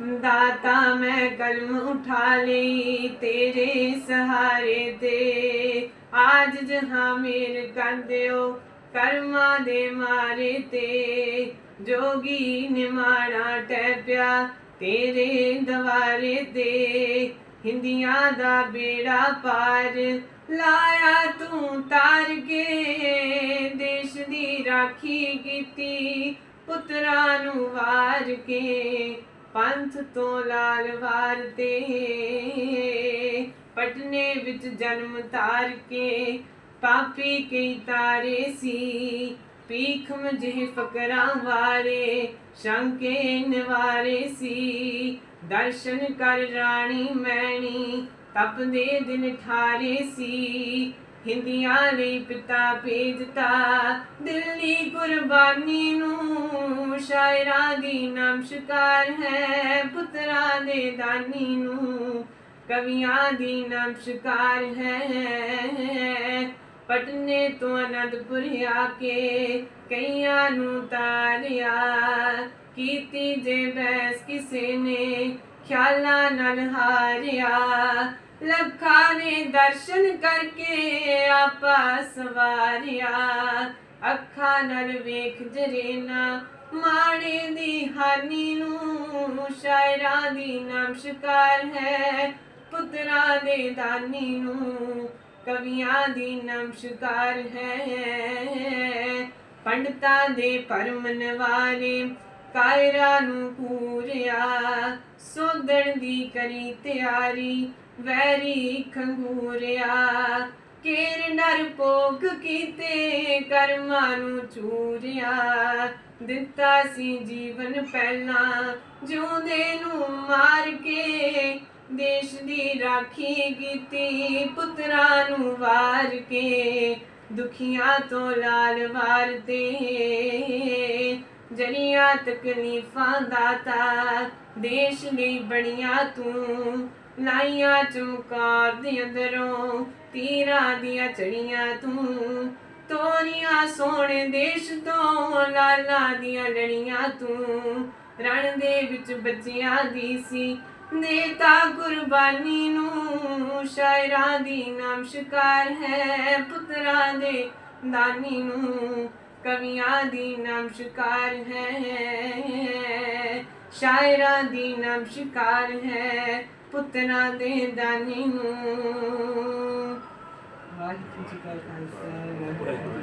ਦਾਤਾ ਮੈਂ ਕਲਮ ਉਠਾ ਲਈ ਤੇਰੇ ਸਹਾਰੇ ਤੇ ਆਜ ਜਹਾਂ ਮੇਰ ਕਰ ਦਿਓ ਕਰਮਾਂ ਦੇ ਮਾਰੇ ਤੇ ਜੋਗੀ ਨੇ ਮਾਰਾ ਟੈਪਿਆ ਤੇਰੇ ਦਵਾਰੇ ਤੇ ਹਿੰਦੀਆਂ ਦਾ ਬੇੜਾ ਪਾਰ ਲਾਇਆ ਤੂੰ ਤਾਰ ਕੇ ਦੇਸ਼ ਦੀ ਰਾਖੀ ਕੀਤੀ ਪੁੱਤਰਾਂ ਨੂੰ ਵਾਰ ਕੇ ਪੰਥ ਤੋਂ ਲਾਲ ਵਾਰ ਤੇ ਪਟਨੇ ਵਿੱਚ ਜਨਮ ਤਾਰ ਕੇ, ਪਾਪੀ ਕਈ ਤਾਰੇ ਸੀ। ਪੀਖਮ ਜਿਹੇ ਫਕਰਾਂ ਵਾਰੇ, ਸ਼ੰਕੇ ਨਿਵਾਰੇ ਸੀ। ਦਰਸ਼ਨ ਕਰ ਰਾਣੀ ਮੈਣੀ, ਤਪਦੇ ਦਿਨ ਠਾਰੇ ਸੀ। ਹਿੰਦੀਆਂ ਲਈ ਪਿਤਾ ਭੇਜਤਾ, ਦਿੱਲੀ ਕੁਰਬਾਨੀ ਨੂੰ ਸ਼ਾਇਰਾਂ ਦੀ ਨਮਸਕਾਰ ਹੈ, ਪੁੱਤਰਾਂ ਦੇ ਦਾਨੀ ਨੂੰ ਕਵੀਆਂ ਦੀ ਨਮਸਕਾਰ ਹੈ। ਪਟਨੇ ਤੋਂ ਅਨੰਦਪੁਰ ਆ ਕੇ ਕਈਆਂ ਨੂੰ ਤਾਰਿਆ, ਕੀਤੀ ਜੇ ਬੈਸ ਕਿਸੇ ਨੇ, ਖਿਆਲਾਂ ਨਾਲ ਹਾਰਿਆ। ਲੱਖਾਂ ਨੇ ਦਰਸ਼ਨ ਕਰਕੇ ਆਪਾ ਸਵਾਰਿਆ, ਅੱਖਾਂ ਨਾਲ ਵੇਖ ਜਰੇਨਾ ਮਾਣੇ ਦੀ ਹਾਨੀ ਨੂੰ ਸ਼ਾਇਰਾਂ ਦੀ ਨਮਸਕਾਰ ਹੈ, ਪੁੱਤਰਾਂ ਦੇ ਦਾਨੀ ਨੂੰ ਕਵੀਆਂ ਦੀ ਨਮਸਕਾਰ ਹੈ। ਪੰਡਤਾਂ ਦੇ ਪਰਮਨ ਵਾਲੇ ਕਾਇਰਾ ਨੂੰ ਪੂਰਿਆ, ਸੋਧਣ ਦੀ ਕਰੀ ਤਿਆਰੀ ਵੈਰੀ ਖੰਗੂਰਿਆ। ਕੇਰ ਨਰ ਭੋਗ ਕੀਤੇ, ਕਰਮਾਂ ਨੂੰ ਚੂਰਿਆ। ਦਿੱਤਾ ਸੀ ਜੀਵਨ ਪਹਿਲਾਂ, ਜਿਉਂਦੇ ਨੂੰ ਮਾਰ ਕੇ। ਦੇਸ਼ ਦੀ ਰਾਖੀ ਕੀਤੀ, ਪੁੱਤਰਾਂ ਨੂੰ ਵਾਰ ਕੇ। ਦੁਖੀਆਂ ਤੋਂ ਲਾਲ ਵਾਰਦੇ ਤੇ ਤਕਲੀਫਾਂ ਦਾਤਾ ਦੇਸ਼ ਲਈ ਬਣੀਆਂ ਤੂੰ। ਲਾਈਆਂ ਚਮਕਾਰ ਦੇ ਅੰਦਰੋਂ, ਤੀਰਾਂ ਦੀਆਂ ਚੜੀਆਂ ਤੂੰ। ਤੋਰੀਆਂ ਸੋਹਣੇ ਦੇਸ਼ ਤੋਂ, ਲਾਲਾ ਦੀਆਂ ਲੜੀਆਂ ਤੂੰ। ਰਣ ਦੇ ਵਿੱਚ ਬੱਚਿਆਂ ਦੀ ਸੀ, ਦੇਤਾ ਕੁਰਬਾਨੀ ਨੂੰ। ਸ਼ਾਇਰਾਂ ਦੀ ਨਾਮ ਸ਼ਿਕਾਰ ਹੈ, ਪੁੱਤਰਾਂ ਦੇ ਦਾਨੀ ਨੂੰ। ਕਵੀਆਂ ਦੀ ਨਮਸਕਾਰ ਹੈ, ਸ਼ਾਇਰਾਂ ਦੀ ਨਮਸਕਾਰ ਹੈ, ਪੁੱਤਰਾਂ ਦੇ ਦਾਨੀ ਨੂੰ। ਵਾਹਿਗੁਰੂ ਜੀ ਕਾ ਖਾਲਸਾ